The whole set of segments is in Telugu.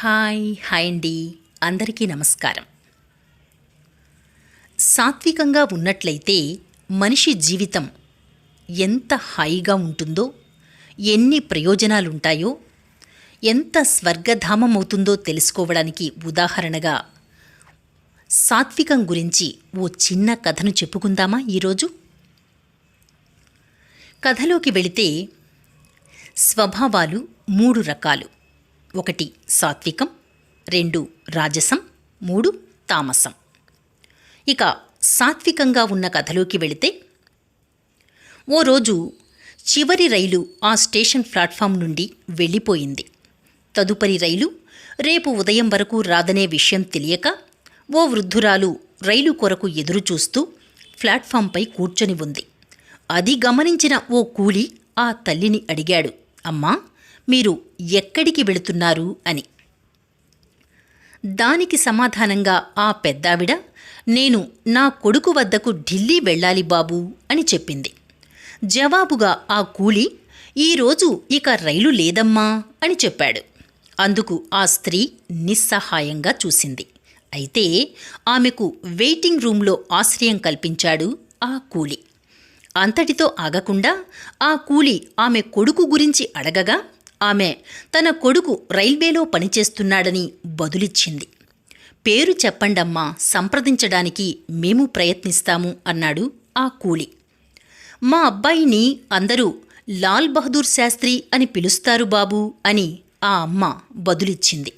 హాయ్ హాయ్ అండి. అందరికీ నమస్కారం. సాత్వికంగా ఉన్నట్లయితే మనిషి జీవితం ఎంత హాయిగా ఉంటుందో ఎన్ని ప్రయోజనాలుంటాయో ఎంత స్వర్గధామం అవుతుందో తెలుసుకోవడానికి ఉదాహరణగా సాత్వికం గురించి ఓ చిన్న కథను చెప్పుకుందామా ఈరోజు? కథలోకి వెళితే స్వభావాలు మూడు రకాలు. ఒకటి సాత్వికం రెండు రాజసం మూడు తామసం. ఇక సాత్వికంగా ఉన్న కథలోకి వెళితే ఓ రోజు చివరి రైలు ఆ స్టేషన్ ప్లాట్ఫామ్ నుండి వెళ్ళిపోయింది. తదుపరి రైలు రేపు ఉదయం వరకు రాదనే విషయం తెలియక ఓ వృద్ధురాలు రైలు కొరకు ఎదురుచూస్తూ ప్లాట్ఫామ్పై కూర్చొని ఉంది. అది గమనించిన ఓ కూలి ఆ తల్లిని అడిగాడు అమ్మా మీరు ఎక్కడికి వెళుతున్నారు అని. దానికి సమాధానంగా ఆ పెద్దావిడ నేను నా కొడుకు వద్దకు ఢిల్లీ వెళ్ళాలి బాబూ అని చెప్పింది. జవాబుగా ఆ కూలి ఈరోజు ఇక రైలు లేదమ్మా అని చెప్పాడు. అందుకు ఆ స్త్రీ నిస్సహాయంగా చూసింది. అయితే ఆమెకు వెయిటింగ్ రూంలో ఆశ్రయం కల్పించాడు ఆ కూలి. అంతటితో ఆగకుండా ఆ కూలి ఆమె కొడుకు గురించి అడగగా ఆమె తన కొడుకు రైల్వేలో పనిచేస్తున్నాడని బదులిచ్చింది. పేరు చెప్పండమ్మా సంప్రదించడానికి మేము ప్రయత్నిస్తాము అన్నాడు ఆ కూలి. మా అబ్బాయిని అందరూ లాల్ బహదూర్ శాస్త్రి అని పిలుస్తారు బాబూ అని ఆ అమ్మ బదులిచ్చింది.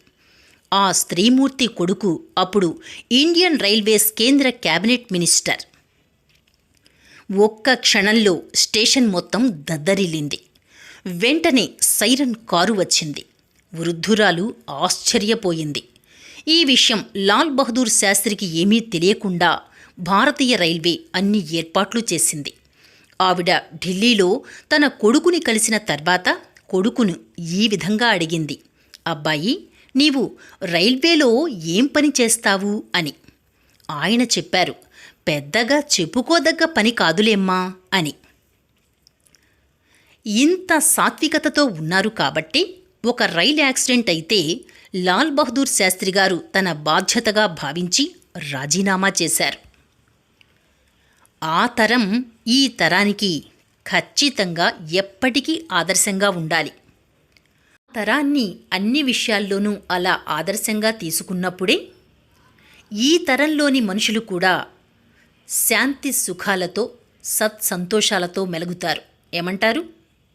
ఆ స్త్రీమూర్తి కొడుకు అప్పుడు ఇండియన్ రైల్వేస్ కేంద్ర క్యాబినెట్ మినిస్టర్. ఒక్క క్షణంలో స్టేషన్ మొత్తం దద్దరిల్లింది. వెంటనే సైరన్ కారు వచ్చింది. వృద్ధురాలు ఆశ్చర్యపోయింది. ఈ విషయం లాల్ బహదూర్ శాస్త్రికి ఏమీ తెలియకుండా భారతీయ రైల్వే అన్ని ఏర్పాట్లు చేసింది. ఆవిడ ఢిల్లీలో తన కొడుకుని కలిసిన తర్వాత కొడుకును ఈ విధంగా అడిగింది. అబ్బాయి నీవు రైల్వేలో ఏం పని చేస్తావు? అని. ఆయన చెప్పారు. పెద్దగా చెప్పుకోదగ్గ పని కాదులేమ్మా అని. ఇంత సాత్వికతతో ఉన్నారు కాబట్టి ఒక రైలు యాక్సిడెంట్ అయితే లాల్ బహదూర్ శాస్త్రి గారు తన బాధ్యతగా భావించి రాజీనామా చేశారు. ఆ తరం ఈ తరానికి ఖచ్చితంగా ఎప్పటికీ ఆదర్శంగా ఉండాలి. తరాన్ని అన్ని విషయాల్లోనూ అలా ఆదర్శంగా తీసుకున్నప్పుడే ఈ తరంలోని మనుషులు కూడా శాంతి సుఖాలతో సత్ సంతోషాలతో మెలుగుతారు. ఏమంటారు?